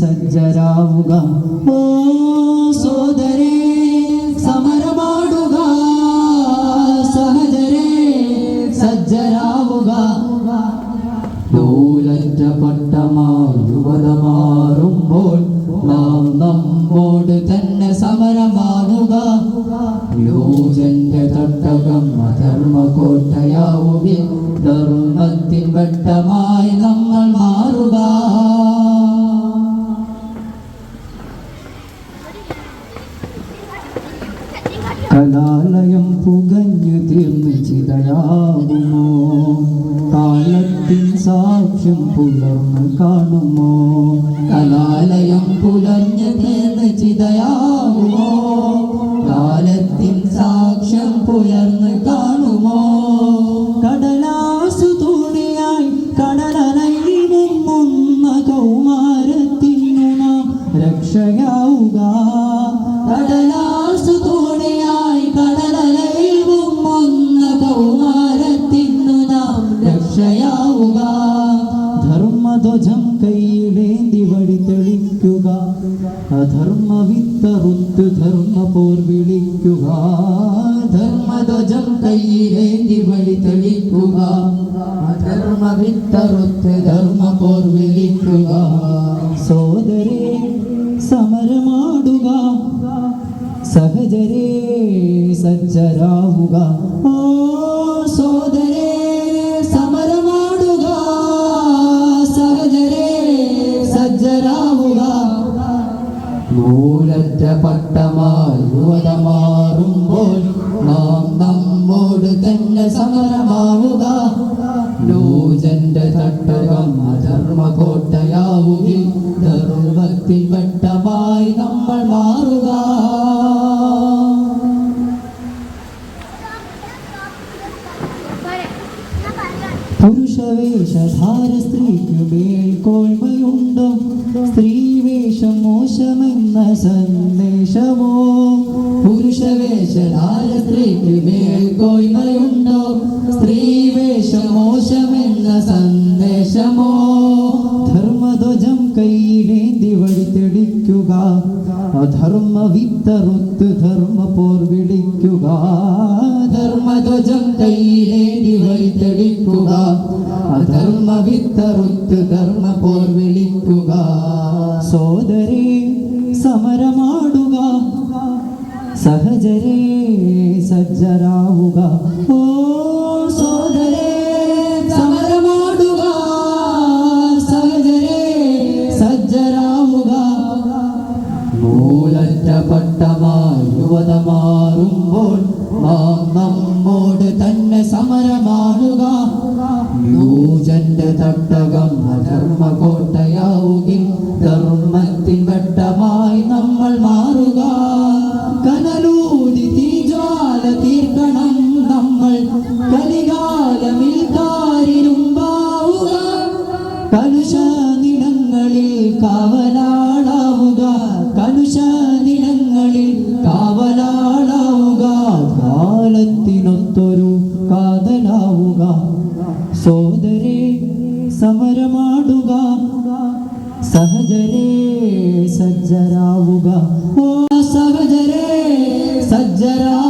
സജ്ജരാവുക. ഓ സോദരേ സമരമാടുക. നാം നമ്മോട് തന്നെ സമരമാകുക യോജന്റെ തട്ടകം അധർമ്മ കോട്ടയാവുകയും ധർമ്മത്തിൻ വെട്ടമായി കലാലയം പുകഞ്ഞു തീർന്ന് ചിതയാകുമോ? കാലത്തിൻ സാക്ഷ്യം പുലർന്ന് കാണുമോ? കലാലയം പുലർഞ്ഞു തീർന്ന് ചിതയാകുമോ? കാലത്തിൻ സാക്ഷ്യം പുലർന്ന് കാണുമോ? കടലാസു തുണിയായി കടലലയിൽ മുങ്ങുന്ന കൗമാരത്തിനു നാം രക്ഷയാവുക. കടലാസു രക്ഷയാവുക ധർമ്മധ്വജം കയ്യിലേന്തി വഴി തെളിക്കുക അധർമ്മ വിത്തറുത്ത് ധർമ്മ പോർ വിളിക്കുക ധർമ്മധ്വജം കയ്യിലേന്തി വഴി തെളിക്കുക അധർമ്മ വിത്തറുത്ത് ധർമ്മ പോർ വിളിക്കുക സോദരേ സമരമാടുക. സഹജരേ സജ്ജരാവുക. ഓ നൂലറ്റ പട്ടമായി യുവതമാറുമ്പോൾ നാം നമ്മോട് തന്നെ സമരമാവുക. ലോചന്റെ തട്ടകം അധർമ്മ കോട്ടയാവുകിൽ ധർമ്മത്തിൻ വട്ടമായി നമ്മൾ മാറുക. പുരുഷവേഷധാര സ്ത്രീക്ക് മേൽക്കോയ്മയുണ്ടോ സ്ത്രീവേഷം മോശമെന്ന സന്ദേശമോ? പുരുഷവേഷധാര സ്ത്രീക്ക് മേൽക്കോയ്മയുണ്ടോ സ്ത്രീവേഷം മോശമെന്ന സന്ദേശമോ? ധർമ്മധ്വജം കയ്യിലേന്തി വിത്തറുത്ത് ധർമ്മ പോർ വിളിക്കുക ധർമ്മധ്വജം കയ്യിലേന്തി വഴിതെടിക്കുക അധർമ്മ വിത്തറുത്ത് ധർമ്മ പോർ വിളിക്കുക. സോദരേ സമരമാടുക. സഹജരേ സജ്ജരാവുക. ഓ സോദരേ യുവത മാറുമ്പോൾ നമ്മോട് തന്നെ സമരമാടുക. തട്ടകം അധർമ്മ കോട്ടയാവുകിൽ ധർമ്മത്തിൻ വെട്ടമായി നമ്മൾ മാറുക. കനലൂതി തീജാല തീർക്കണം നമ്മൾ. കലികാലമിൽ കാവലാളാവുക. കലുഷ നിലങ്ങളിൽ കാവലാളാവുക. കാലത്തിനൊത്തൊരു കാതലാവുക. സോദരേ സമരമാടുക സഹജരേ സജ്ജരാവുക. ഓ സഹജരേ സജ്ജരാവുക